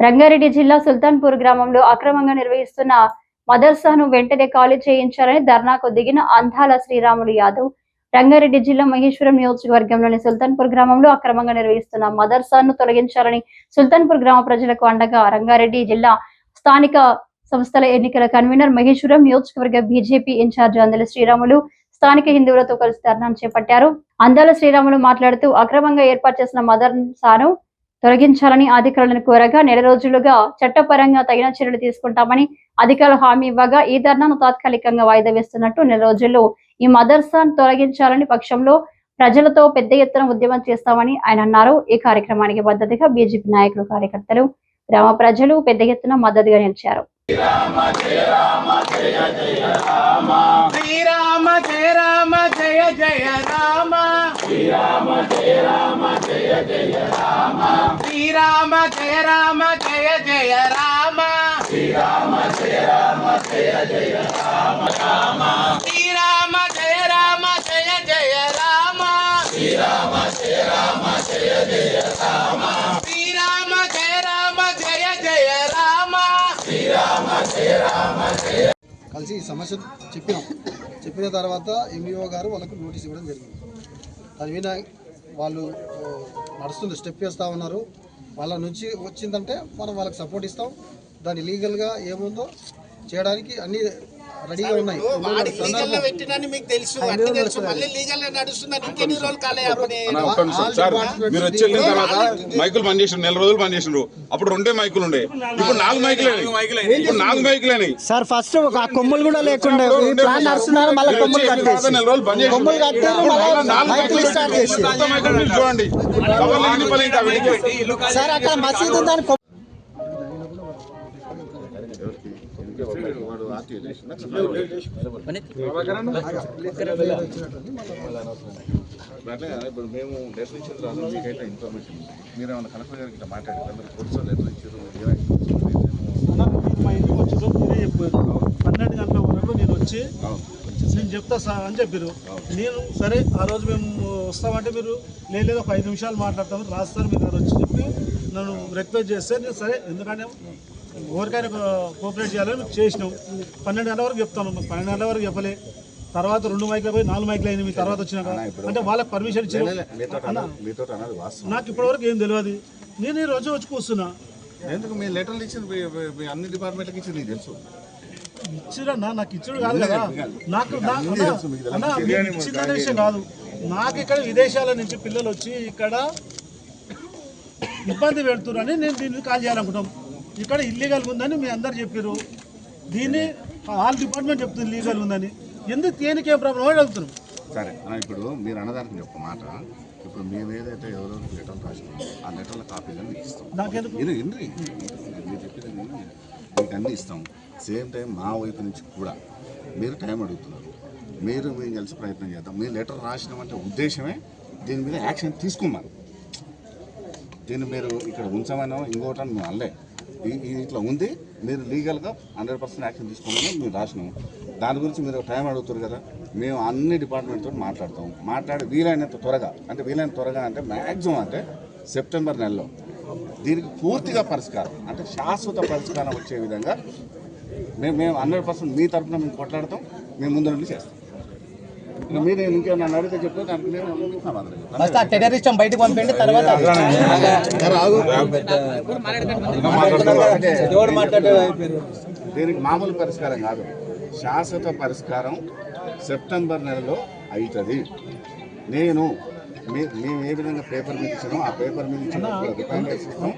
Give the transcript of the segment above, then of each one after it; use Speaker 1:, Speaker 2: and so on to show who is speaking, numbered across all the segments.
Speaker 1: రంగారెడ్డి జిల్లా సుల్తాన్పూర్ గ్రామంలో అక్రమంగా నిర్వహిస్తున్న మదర్సాను వెంటనే ఖాళీ చేయించాలని ధర్నాకు దిగిన అంధాల శ్రీరాములు యాదవ్ రంగారెడ్డి జిల్లా మహేశ్వరం నియోజకవర్గంలోని సుల్తాన్పూర్ గ్రామంలో అక్రమంగా నిర్వహిస్తున్న మదర్సాను తొలగించాలని సుల్తాన్పూర్ గ్రామ ప్రజలకు అండగా రంగారెడ్డి జిల్లా స్థానిక సంస్థల ఎన్నికల కన్వీనర్ మహేశ్వరం నియోజకవర్గ బీజేపీ ఇన్ఛార్జ్ అందల శ్రీరాములు స్థానిక హిందువులతో కలిసి ధర్నాను చేపట్టారు. అందాల శ్రీరాములు మాట్లాడుతూ అక్రమంగా ఏర్పాటు చేసిన మదర్సాను తొలగించాలని అధికారులను కోరగా నెల రోజులుగా చట్టపరంగా తగిన చర్యలు తీసుకుంటామని అధికారులు హామీ ఇవ్వగా ఈ ధర్నాను తాత్కాలికంగా వాయిదా వేస్తున్నట్టు నెల రోజుల్లో ఈ మదర్సాను తొలగించాలని పక్షంలో ప్రజలతో పెద్ద ఎత్తున ఉద్యమం చేస్తామని ఆయన అన్నారు. ఈ కార్యక్రమానికి మద్దతుగా బీజేపీ నాయకులు కార్యకర్తలు గ్రామ ప్రజలు పెద్ద ఎత్తున మద్దతుగా నిలిచారు.
Speaker 2: శ్రీరామ జయ రామ జయ జయ శ్రీరామ జయ రామ జయ జయ రామ. శ్రీరామ జయ రామ జయ జయ రామ. శ్రీరామ జయ రామ జయ జయ రామ రామ. శ్రీరామ జయ రామ జయ జయ రామ. శ్రీరామ జయ రామ జయ జయ రామ. శ్రీరామ జయ రామ జయ జయ రామ. శ్రీరామ జయ రామ జయ
Speaker 3: కలిసి ఈ సమస్య చెప్పినాం. చెప్పిన తర్వాత ఎంఈఓ గారు వాళ్ళకు నోటీస్ ఇవ్వడం జరిగింది. దాని మీద వాళ్ళు నడుస్తుంది స్టెప్ వేస్తూ ఉన్నారు. వాళ్ళ నుంచి వచ్చిందంటే మనం వాళ్ళకి సపోర్ట్ ఇస్తాం. దాన్ని లీగల్గా ఏముందో చేయడానికి అన్ని రెడీగా ఉన్నాయి.
Speaker 2: వాడి లీగల్లో పెట్టినని మీకు తెలుసు. అన్ని తెలుసు. మళ్ళీ లీగల్లో నడుస్తుందని ఇంకెన్ని రోజులు కాలేదు
Speaker 4: అన్న, ఒక్క నిమిషం. సార్ మీరు వచ్చి వెళ్ళిన తర్వాత మైకులు బంద్ చేసిండ్రు నెల రోజులు బంద్ చేసిండ్రు అప్పుడు రెండే మైకులు ఉండే. ఇప్పుడు నాలుగు మైకులు ఇప్పుడు నాలుగు మైకులు
Speaker 5: సార్ ఫస్ట్ ఒక కొమ్ములు కూడా లేకుండా. ఈ ప్లాన్ నడుస్తున్నారు? మళ్ళీ కొమ్ములు కట్టేసి.
Speaker 4: నెల రోజులు.
Speaker 5: కొమ్ములు కట్టారు,
Speaker 4: నాలుగు
Speaker 5: మైకులు స్టార్ట్ చేసి.
Speaker 4: చూడండి. పని.
Speaker 5: సార్ అక్కడ మసీదు ఉందని
Speaker 6: ఇప్పుడు మేము లెటర్ ఇచ్చిన తర్వాత మీకైతే ఇన్ఫర్మేషన్ ఉంది మీరు ఏమైనా కలెక్టర్ గారికి ఇట్లా మాట్లాడారు మీరు పోలీసు లెటర్ ఇచ్చారు మీరే
Speaker 7: చెప్పారు పన్నెండు గంటల వరకు నేను వచ్చి నేను చెప్తా సార్ అని చెప్పారు నేను సరే ఆ రోజు మేము వస్తామంటే మీరు లేదు ఒక ఐదు నిమిషాలు మాట్లాడతాము రాస్తారు మీరు వచ్చి చెప్పి నన్ను రిక్వెస్ట్ చేస్తే నేను సరే ఎందుకంటే ఎవరికైనా కోఆపరేట్ చేయాలని చేసినాం. పన్నెండు గంటల వరకు చెప్తాను పన్నెండు గంటల వరకు చెప్పలే. తర్వాత రెండు మైకులు పోయి నాలుగు మైకులు అయినాయి మీ తర్వాత వచ్చినాక. అంటే వాళ్ళకి పర్మిషన్ ఇచ్చిన నాకు ఇప్పటివరకు ఏం తెలియదు. నేను ఈ రోజు వచ్చి కూర్చున్నా.
Speaker 6: ఎందుకు మీ లెటర్లు ఇచ్చింది అన్ని డిపార్ట్మెంట్లకి ఇచ్చింది నీకు తెలుసు?
Speaker 7: ఇచ్చిరన్నా నాకు ఇచ్చుడు కాదు కదా. నాకు ఇచ్చిందనే విషయం కాదు. నాకు ఇక్కడ విదేశాల నుంచి పిల్లలు వచ్చి ఇక్కడ ఇబ్బంది పెడుతున్నారని నేను దీన్ని కాల్ చేయాలనుకుంటాం ఇక్కడ ఇల్లీగల్ ఉందని మీ అందరు చెప్పారు దీన్ని ఆల్ డిపార్ట్మెంట్ చెప్తుంది లీగల్ ఉందని. ఎందుకు దేనికి ఏం ప్రాబ్లం అని అడుగుతున్నాం
Speaker 6: సరే అన్న, ఇప్పుడు మీరు అన్నదానికి ఒక మాట. ఇప్పుడు మేము ఏదైతే ఎవరెవరు లెటర్లు రాసినామో ఆ లెటర్ల కాపీలను మీకు ఇస్తాం. ఇది ఇంద్రి మీరు చెప్పేది. మీకు అన్నీ ఇస్తాం. సేమ్ టైం మా వైపు నుంచి కూడా మీరు టైం అడుగుతున్నారు. మీరు మేము కలిసి ప్రయత్నం చేద్దాం. మీరు లెటర్ రాసినామంటే ఉద్దేశమే దీని మీద యాక్షన్ తీసుకోమని. దీన్ని మీరు ఇక్కడ ఉంచమనో ఇంకోటని మేము అనలే. ఈ ఇట్లా ఉంది. మీరు లీగల్గా హండ్రెడ్ పర్సెంట్ యాక్షన్ తీసుకోమని మేము రాసినాము. దాని గురించి మీరు టైం అడుగుతారు కదా మేము అన్ని డిపార్ట్మెంట్తో మాట్లాడతాం మాట్లాడి వీలైనంత త్వరగా అంటే వీలైనంత త్వరగా అంటే మ్యాక్సిమం అంటే సెప్టెంబర్ నెలలో దీనికి పూర్తిగా పరిష్కారం అంటే శాశ్వత పరిష్కారం వచ్చే విధంగా మేము మేము హండ్రెడ్ పర్సెంట్ మీ తరఫున మేము కొట్లాడతాం మేము ముందు నుండి చేస్తాం. ఇంకా మీరు అడిగితే చెప్తే దానికి చెప్తాం.
Speaker 5: ఫస్ట్ ఆ టెర్రరిస్ట్ బయటకు పంపిండి తర్వాత
Speaker 6: దీనికి మామూలు పరిష్కారం కాదు. శాశ్వత పరిష్కారం సెప్టెంబర్ నెలలో అవుతుంది నేను మేము ఏ విధంగా పేపర్ మీద ఇచ్చినామో ఆ పేపర్ మీద ఇచ్చిన రికమెండేషన్ ఇస్తాం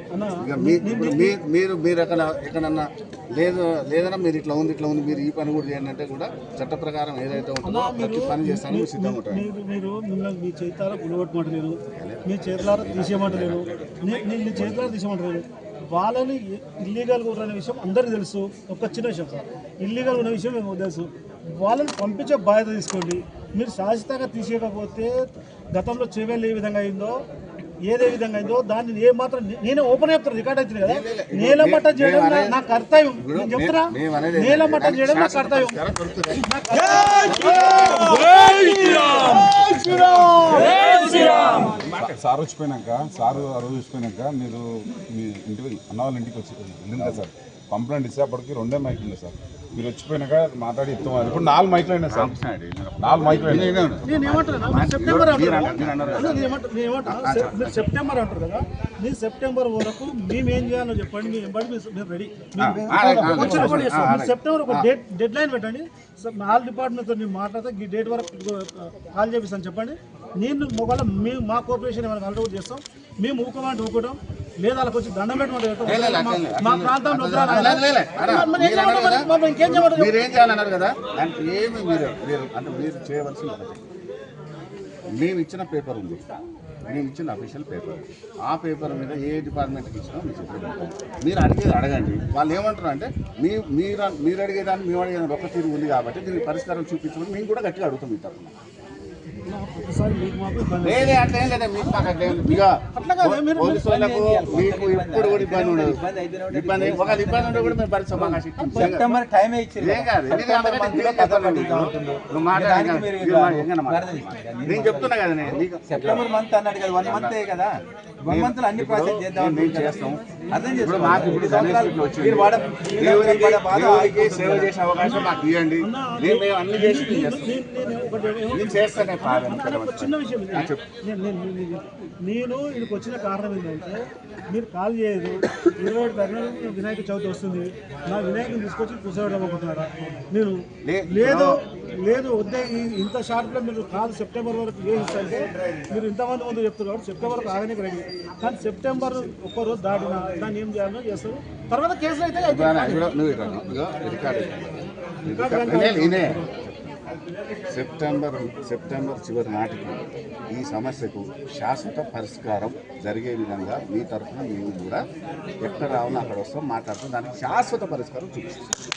Speaker 6: ఇక మీ ఇప్పుడు మీ- మీరు మీరు ఎక్కడ ఎక్కడన్నా లేదు లేదన్నా మీరు ఇట్లా ఉంది ఇట్లా ఉంది మీరు ఈ పని కూడా చేయండి అంటే కూడా చట్ట ప్రకారం ఏదైతే ఉంటుందో ప్రతి పని చేస్తాను మీరు సిద్ధంగా ఉంటారు.
Speaker 7: మీరు మిమ్మల్ని మీ చేతారా గులగొట్టమంటలేరు. మీ చేతులారా తీసేయమంటలేరు. నీ- చేతులారా తీసేయమంటలేరు. వాళ్ళని ఇల్లీగల్గా ఉన్న విషయం అందరికీ తెలుసు. ఒక చిన్న విషయం సార్. ఇల్లీగల్ ఉన్న విషయం మేము తెలుసు. వాళ్ళని పంపించే బాధ్యత తీసుకోండి. మీరు శాశ్వతంగా తీసేయకపోతే గతంలో చేవేళ్ళు ఏ విధంగా అయిందో ఏదే విధంగా అయిందో దాన్ని ఏ మాత్రం నేనే ఓపెన్ చెప్తాను రికార్డ్ అవుతుంది కదా? నేలమట్ట చేయడం నా- కర్తవ్యం. నేను చెప్తున్నా? నేలమట్ట చేయడం నా కర్తవ్యం.
Speaker 4: సార్ వచ్చిపోయినాక సారు ఆ రోజు వచ్చిపోయినాక మీరు మీ ఇంటికి అన్న వాళ్ళ ఇంటికి వచ్చి వెళ్ళింది సార్. కంప్లైంట్ ఇస్తే అప్పటికి రెండే ఉన్నాయి సార్. మీరు వచ్చిపోయినాక మాట్లాడి ఇస్తాం. ఇప్పుడు నాలుగు మైకులు అయినాయి సార్. నాలుగు మైకులు
Speaker 7: సెప్టెంబర్ అంటారు కదా?
Speaker 6: మీరు
Speaker 7: సెప్టెంబర్ వరకు మేము ఏం చేయాలో చెప్పండి. మేము ఎంబడి మీరు- రెడీ. సెప్టెంబర్ ఒక డేట్ డెడ్ లైన్ పెట్టండి ఆల్ డిపార్ట్మెంట్తో నేను మాట్లాడితే. ఈ డేట్ వరకు కాల్ చేపిస్తాను. చెప్పండి. నేను ఒకవేళ మేము మా కోఆపరేషన్ ఏమైనా కంట్రోల్ చేస్తాం. మేము ఊకమంటే ఊకటం. లేదా వాళ్ళకి వచ్చి దండం. మా- మా ప్రాంతంలో?
Speaker 6: కదా,
Speaker 7: మరి ఇంకేం చేయమంటారు?
Speaker 6: మీరు ఏం చేయాలన్నారు కదా? దానికి ఏమి మీరు మీరు అంటే మీరు చేయవలసింది ఒకటి. మేము ఇచ్చిన పేపర్ ఉంది. మేము ఇచ్చిన అఫీషియల్ పేపర్ ఆ పేపర్ మీద ఏ డిపార్ట్మెంట్కి ఇచ్చినా మీరు చెప్పండి మీరు అడిగేది అడగండి. వాళ్ళు ఏమంటారు అంటే మీ మీరు మీరు అడిగేదాన్ని మేము అడిగేదాన్ని ఒక్క తీరు ఉంది కాబట్టి దీనికి పరిష్కారం చూపించమని మేము కూడా గట్టిగా అడుగుతాం మీ తరఫున
Speaker 7: ఒకసారి మీకు మాకు ఇబ్బంది
Speaker 6: లేదే అంటే ఏం లేదా? మీకు మాకు అట్లా. ఇక
Speaker 7: అట్లా
Speaker 6: పోలీసు వాళ్ళకు మీకు ఎప్పుడు కూడా ఇబ్బంది ఉండదు. ఇబ్బంది ఒక ఇబ్బంది ఉంటే కూడా మేము పరిస్థితి.
Speaker 8: సెప్టెంబర్ టైం
Speaker 6: ఏం కాదు. నువ్వు మాట్లాడి నేను చెప్తున్నా కదా నేను
Speaker 8: సెప్టెంబర్ మంత్ అన్నాడు కదా వన్ మంత్ కదా. వన్ మంత్లో అన్ని ప్రాసెస్ చేద్దాం
Speaker 6: మేము చేస్తాం?
Speaker 8: అర్థం
Speaker 6: ఇప్పుడు
Speaker 8: చేసుకోండి.
Speaker 6: మాకు ఇప్పుడు సేవ చేసే అవకాశం మాకు ఇవ్వండి. నేను మేము అన్ని చేసి నేను చేస్తాం. చేస్తానే
Speaker 7: చిన్న విషయం. నేను- నేను- నేను- నేను- నేను ఇక్కడికి వచ్చిన కారణం ఏంటంటే మీరు కాల్ చేయదు ఇరవై ఏడు తారీఖున వినాయక చవితి వస్తుంది. నా వినాయకుని తీసుకొచ్చి కూర్చోబెట్టబోతున్నారా నేను
Speaker 6: లే-
Speaker 7: లేదు లేదు వద్దే ఇంత షార్ట్లో మీరు కాల్ సెప్టెంబర్ వరకు ఏ ఇస్తే మీరు ఇంతమంది ముందు చెప్తున్నారు సెప్టెంబర్ వరకు ఆగడానికి రెడీ. కానీ సెప్టెంబర్ ఒక్క రోజు దాటిన దాన్ని ఏం చేయాలో చేస్తారు. తర్వాత కేసులు అయితే
Speaker 6: సెప్టెంబర్ సెప్టెంబర్ చివరి నాటికి ఈ సమస్యకు శాశ్వత పరిష్కారం జరిగే విధంగా మీ తరఫున మేము కూడా ఎక్కడ రావాలో అక్కడ వస్తాం మాట్లాడుతాం. దానికి శాశ్వత పరిష్కారం చూపిస్తాం.